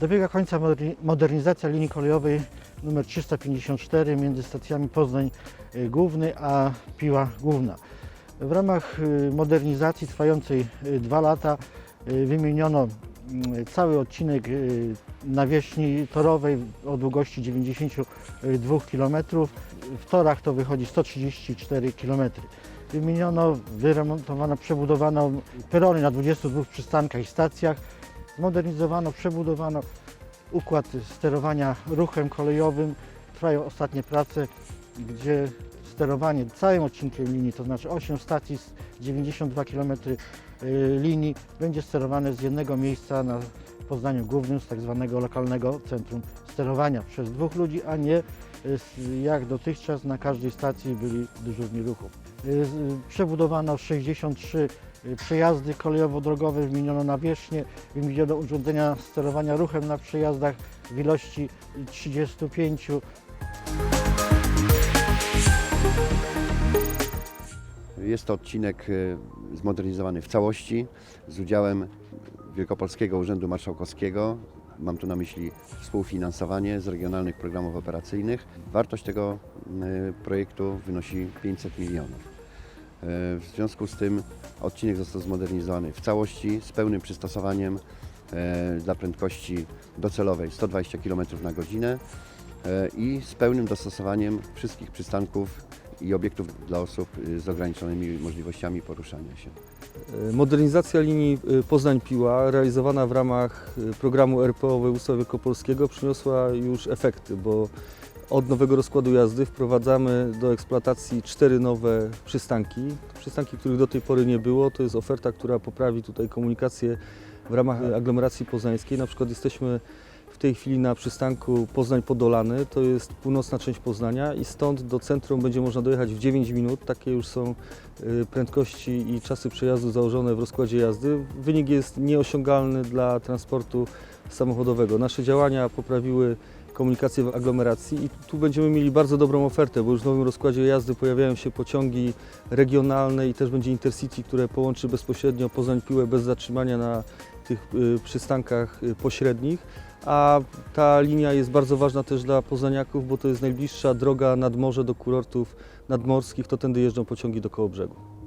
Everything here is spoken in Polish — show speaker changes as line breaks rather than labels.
Dobiega końca moderni- modernizacja linii kolejowej nr 354 między stacjami Poznań y, Główny a Piła Główna. W ramach y, modernizacji trwającej y, dwa lata y, wymieniono cały odcinek y, nawierzchni torowej o długości 92 km. W torach to wychodzi 134 km. Wymieniono, wyremontowano, przebudowano perony na 22 przystankach i stacjach. Zmodernizowano, przebudowano układ sterowania ruchem kolejowym. Trwają ostatnie prace, gdzie sterowanie całym odcinkiem linii, to znaczy 8 stacji, z 92 km y, linii, będzie sterowane z jednego miejsca na Poznaniu Głównym, z tak zwanego lokalnego centrum sterowania przez dwóch ludzi, a nie y, jak dotychczas na każdej stacji byli dyżurni ruchu. Y, Przebudowano 63 y, przejazdy kolejowo-drogowe, wymieniono nawierzchnię, wymieniono urządzenia sterowania ruchem na przejazdach w ilości 35.
Jest to odcinek e, zmodernizowany w całości z udziałem Wielkopolskiego Urzędu Marszałkowskiego. Mam tu na myśli współfinansowanie z regionalnych programów operacyjnych. Wartość tego e, projektu wynosi 500 milionów. E, W związku z tym odcinek został zmodernizowany w całości z pełnym przystosowaniem dla prędkości docelowej 120 km na godzinę i z pełnym dostosowaniem wszystkich przystanków i obiektów dla osób y, z ograniczonymi możliwościami poruszania się.
Modernizacja linii y, Poznań-Piła realizowana w ramach y, programu RPO województwa wielkopolskiego przyniosła już efekty, bo od nowego rozkładu jazdy wprowadzamy do eksploatacji cztery nowe przystanki. Przystanki, których do tej pory nie było. To jest oferta, która poprawi tutaj komunikację w ramach aglomeracji poznańskiej. Na przykład jesteśmy w tej chwili na przystanku Poznań-Podolany, to jest północna część Poznania i stąd do centrum będzie można dojechać w 9 minut. Takie już są y, prędkości i czasy przejazdu założone w rozkładzie jazdy. Wynik jest nieosiągalny dla transportu samochodowego. Nasze działania poprawiły komunikację w aglomeracji i tu będziemy mieli bardzo dobrą ofertę, bo już w nowym rozkładzie jazdy pojawiają się pociągi regionalne i też będzie Intercity, które połączy bezpośrednio Poznań-Piłę bez zatrzymania na tych y, przystankach y, pośrednich. A ta linia jest bardzo ważna też dla poznaniaków, bo to jest najbliższa droga nad morze do kurortów nadmorskich, to tędy jeżdżą pociągi do Kołobrzegu.